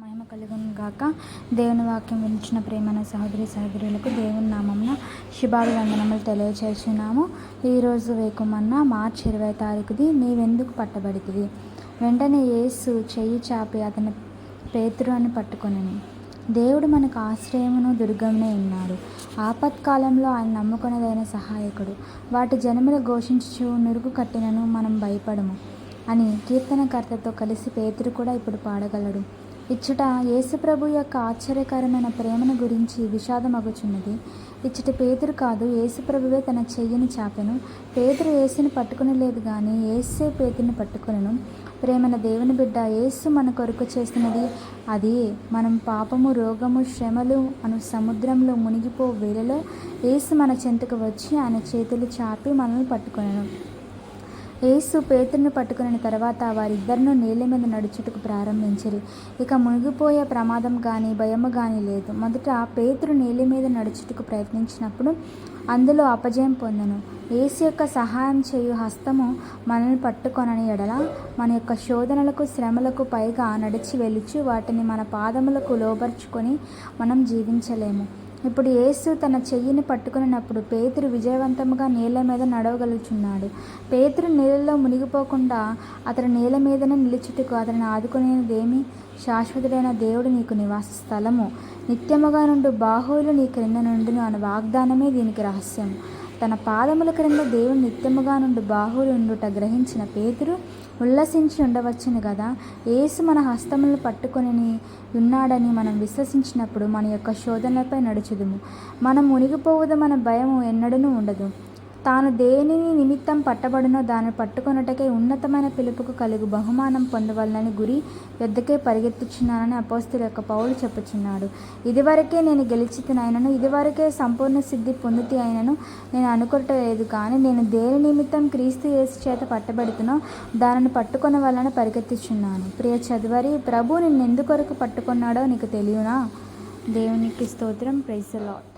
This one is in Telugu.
మహిమ కలుగును గాక. దేవుని వాక్యం వినిచిన ప్రేమన సహోదరి సహోదరులకు దేవుని నామంన శుభాభివందనములు తెలియచేస్తున్నాము. ఈరోజు వేకుమన్న మార్చి ఇరవై తారీఖుది నీవెందుకు పట్టబడితివి? వెంటనే యేసు చెయ్యి చాపి అతని పేతురు అని పట్టుకొని దేవుడు మనకు ఆశ్రయమును దుర్గమునే ఉన్నాడు ఆపత్కాలంలో ఆయన నమ్ముకున్నదైన సహాయకుడు. వాటి జనములు ఘోషించు నురుగు కట్టినను మనం భయపడము అని కీర్తనకర్తతో కలిసి పేతురు కూడా ఇప్పుడు పాడగలడు. ఇచ్చట యేసుప్రభు యొక్క ఆశ్చర్యకరమైన ప్రేమను గురించి విషాదమగుచున్నది. ఇచ్చట పేతురు కాదు యేసుప్రభువే తన చెయ్యిని చాపెను. పేతురు యేసుని పట్టుకుని లేదు కానీ యేసే పేతుని పట్టుకునను. ప్రేమన దేవుని బిడ్డ యేసు మన కొరకు చేస్తున్నది అది. మనం పాపము రోగము శ్రమలు అను సముద్రంలో మునిగిపో వేళలో యేసు మన చెంతకు వచ్చి ఆయన చేతులు చాపి మనల్ని పట్టుకునను. యేసు పేతురును పట్టుకున్న తర్వాత వారిద్దరినూ నీళ్ళ మీద నడుచుటకు ప్రారంభించరు. ఇక మునిగిపోయే ప్రమాదం కానీ భయము కానీ లేదు. మొదట పేతురు నీళ్ళ మీద నడుచుటకు ప్రయత్నించినప్పుడు అందులో అపజయం పొందను. ఏసు యొక్క సహాయం చేయు హస్తము మనల్ని పట్టుకొనని ఎడల మన యొక్క శోధనలకు శ్రమలకు పైగా నడిచి వెలుచు వాటిని మన పాదములకు లోబర్చుకొని మనం జీవించలేము. ఇప్పుడు యేసు తన చెయ్యిని పట్టుకున్నప్పుడు పేతురు విజయవంతంగా నీళ్ళ మీద నడవగలుచున్నాడు. పేతురు నీళ్ళలో మునిగిపోకుండా అతని నేల మీదనే నిలుచుటకు అతనిని ఆదుకునేదేమి? శాశ్వతుడైన దేవుడు నీకు నివాస స్థలము. నిత్యముగా నుండి బాహువులు నీ క్రింద నుండును అనే వాగ్దానమే దీనికి రహస్యం తన పాదముల క్రింద దేవుడు నిత్యముగా నుండి బాహువులు ఉండుట గ్రహించిన పేతురు ఉల్లసించి ఉండవచ్చును కదా ఏసు మన హస్తములను పట్టుకొని ఉన్నాడని మనం విశ్వసించినప్పుడు మన యొక్క శోధనలపై నడుచుదుము. మనం మునిగిపోవదు మన భయం ఎన్నడూ ఉండదు. తాను దేనిని నిమిత్తం పట్టబడినో దాన్ని పట్టుకొనుటకే ఉన్నతమైన పిలుపుకు కలుగు బహుమానం పొందవలనని గురి యొద్దకే పరిగెత్తుచున్నానని అపోస్తుల యొక్క పౌలు చెప్పుచున్నాడు. ఇదివరకే నేను గెలిచితినైనను ఇదివరకే సంపూర్ణ సిద్ధి పొందితి అయినను నేను అనుకోవట్లేదు కానీ నేను దేని నిమిత్తం క్రీస్తు యేసు చేత పట్టబడుతునో దానిని పట్టుకుని వలన పరిగెత్తుచున్నాను. ప్రియ చదువరి ప్రభు నిన్ను ఎందుకొరకు పట్టుకున్నాడో నీకు తెలియనా? దేవునికి స్తోత్రం. Praise lot